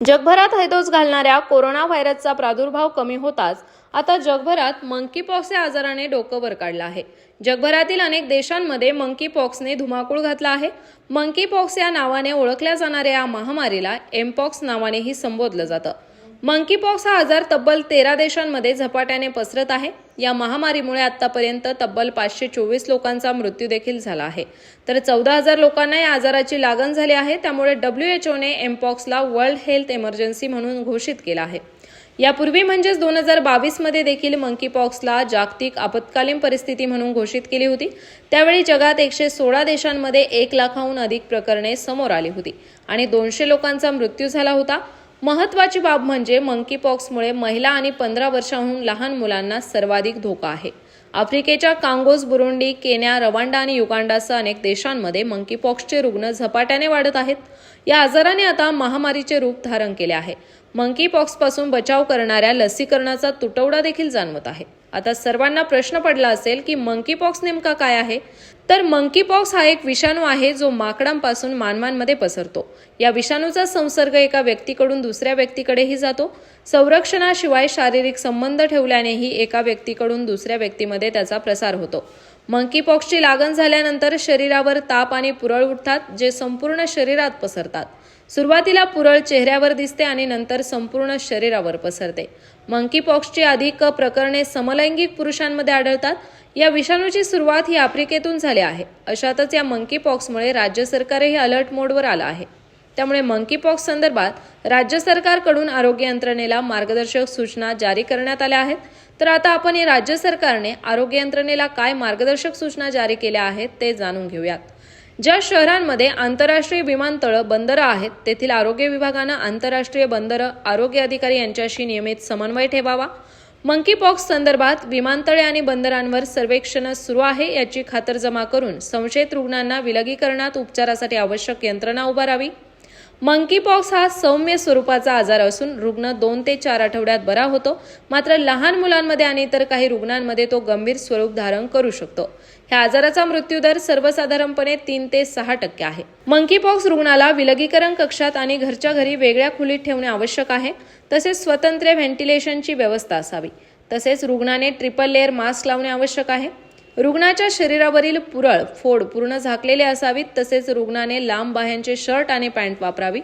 जगभरात हैदोस घालणाऱ्या कोरोना व्हायरसचा प्रादुर्भाव कमी होताच आता जगभरात मंकी पॉक्स या आजाराने डोकं वर काढलं आहे. जगभरातील अनेक देशांमध्ये मंकी पॉक्सने धुमाकूळ घातला आहे. मंकी पॉक्स या नावाने ओळखल्या जाणाऱ्या या महामारीला एमपॉक्स नावानेही संबोधलं जातं. मंकीपॉक्स हा आजार तब्बल तेरा देशांमध्ये झपाट्याने पसरत आहे. या महामारीमुळे आतापर्यंत तब्बल पाचशे चोवीस लोकांचा मृत्यू देखील झाला आहे. तर चौदा हजार लोकांना या आजाराची लागण झाली आहे. त्यामुळे डब्ल्यू एच ओने एमपॉक्सला वर्ल्ड हेल्थ इमर्जन्सी म्हणून घोषित केला आहे. यापूर्वी म्हणजेच दोन हजार बावीसमध्ये देखील मंकीपॉक्सला जागतिक आपत्कालीन परिस्थिती म्हणून घोषित केली होती. त्यावेळी जगात एकशे सोळा देशांमध्ये एक लाखाहून अधिक प्रकरणे समोर आली होती आणि दोनशे लोकांचा मृत्यू झाला होता. महत्वाची बाब म्हणजे मंकीपॉक्समुळे महिला आणि पंधरा वर्षांहून लहान मुलांना सर्वाधिक धोका आहे. आफ्रिकेच्या कांगोज बुरुंडी केन्या रवांडा आणि युगांडासह अनेक देशांमध्ये मंकीपॉक्सचे रुग्ण झपाट्याने वाढत आहेत. या आजाराने आता महामारीचे रूप धारण केले आहे. मंकीपॉक्सपासून बचाव करणाऱ्या लसीकरणाचा तुटवडा देखील जाणवत आहे. आता सर्वांना प्रश्न पडला असेल की मंकीपॉक्स नेमका काय आहे? तर मंकीपॉक्स हा एक विषाणू आहे जो माकडांपासून मानवांमध्ये पसरतो. या विषाणूचा संसर्ग एका व्यक्तीकडून दुसऱ्या व्यक्तीकडेही जातो. संरक्षणाशिवाय शारीरिक संबंध ठेवल्यानेही एका व्यक्तीकडून दुसऱ्या व्यक्तीमध्ये त्याचा प्रसार होतो. मंकीपॉक्सची लागण झाल्यानंतर शरीरावर ताप आणि पुरळ उठतात जे संपूर्ण शरीरात पसरतात. सुरुवातीला पुरळ चेहऱ्यावर दिसते आणि नंतर संपूर्ण शरीरावर पसरते. मंकी पॉक्सची अधिक प्रकरणे समलैंगिक पुरुषांमध्ये आढळतात. या विषाणूची सुरुवात ही आफ्रिकेतून झाली आहे. अशातच या मंकी पॉक्समुळे राज्य सरकारही अलर्ट मोडवर आलं आहे. त्यामुळे मंकी पॉक्स संदर्भात राज्य सरकारकडून आरोग्य यंत्रणेला मार्गदर्शक सूचना जारी करण्यात आल्या आहेत. तर आता आपण या राज्य सरकारने आरोग्य यंत्रणेला काय मार्गदर्शक सूचना जारी केल्या आहेत ते जाणून घेऊयात. ज्या शहरांमध्ये आंतरराष्ट्रीय विमानतळं बंदरं आहेत तेथील आरोग्य विभागानं आंतरराष्ट्रीय बंदरं आरोग्य अधिकारी यांच्याशी नियमित समन्वय ठेवावा. मंकी पॉक्स संदर्भात विमानतळे आणि बंदरांवर सर्वेक्षण सुरू आहे याची खातरजमा करून संशयित रुग्णांना विलगीकरणात उपचारासाठी आवश्यक यंत्रणा उभारावी. मंकीपॉक्स हा सौम्य स्वरूपाचा आजार असून रुग्ण दोन ते चार आठवड्यात बरा होतो. मात्र लहान मुलांमध्ये आणि इतर काही रुग्णांमध्ये तो गंभीर स्वरूप धारण करू शकतो. ह्या आजाराचा मृत्यूदर सर्वसाधारणपणे तीन ते सहा टक्के आहे. मंकीपॉक्स रुग्णाला विलगीकरण कक्षात आणि घरच्या घरी वेगळ्या खोलीत ठेवणे आवश्यक आहे. तसेच स्वतंत्र व्हेंटिलेशनची व्यवस्था असावी. तसेच रुग्णाने ट्रिपल लेअर मास्क लावणे आवश्यक आहे. रुग्णाच्या शरीरावरील पुरळ फोड पूर्ण झाकलेले असावीत तसेच रुग्णाने लांब बाह्यांचे शर्ट आणि पॅन्ट वापरावी.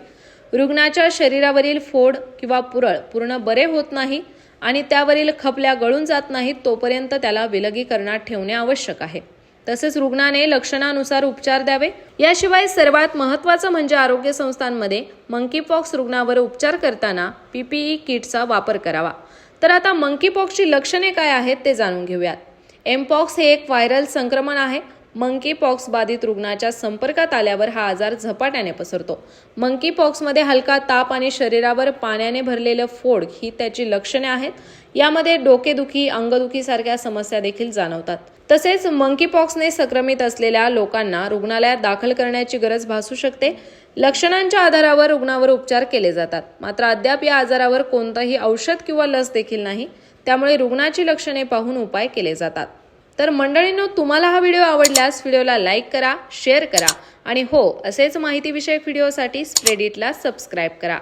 रुग्णाच्या शरीरावरील फोड किंवा पुरळ पूर्ण बरे होत नाही आणि त्यावरील खपल्या गळून जात नाहीत तोपर्यंत त्याला विलगीकरणात ठेवणे आवश्यक आहे. तसेच रुग्णाने लक्षणानुसार उपचार द्यावे. याशिवाय सर्वात महत्त्वाचं म्हणजे आरोग्य संस्थांमध्ये मंकीपॉक्स रुग्णावर उपचार करताना पीपीई किटचा वापर करावा. तर आता मंकीपॉक्सची लक्षणे काय आहेत ते जाणून घेऊयात. एमपॉक्स हे एक व्हायरल संक्रमण आहे. मंकी पॉक्स बाधित रुग्णाच्या संपर्कात आल्यावर हा आजार झपाट्याने पसरतो. मंकी पॉक्समध्ये हलका ताप आणि शरीरावर पाण्याने भरलेलं फोड ही त्याची लक्षणे आहेत. यामध्ये डोकेदुखी अंगदुखी सारख्या समस्या देखील जाणवतात. तसेच मंकी पॉक्सने संक्रमित असलेल्या लोकांना रुग्णालयात दाखल करण्याची गरज भासू शकते. लक्षणांच्या आधारावर रुग्णावर उपचार केले जातात. मात्र अद्याप या आजारावर कोणतंही औषध किंवा लस देखील नाही. त्यामुळे रुग्णाची लक्षणे पाहून उपाय केले जातात. तर मंडळींनो तुम्हाला हा व्हिडिओ आवडल्यास व्हिडिओला लाईक करा शेअर करा आणि हो असेच माहितीविषयक व्हिडिओसाठी स्प्रेडिटला सबस्क्राईब करा.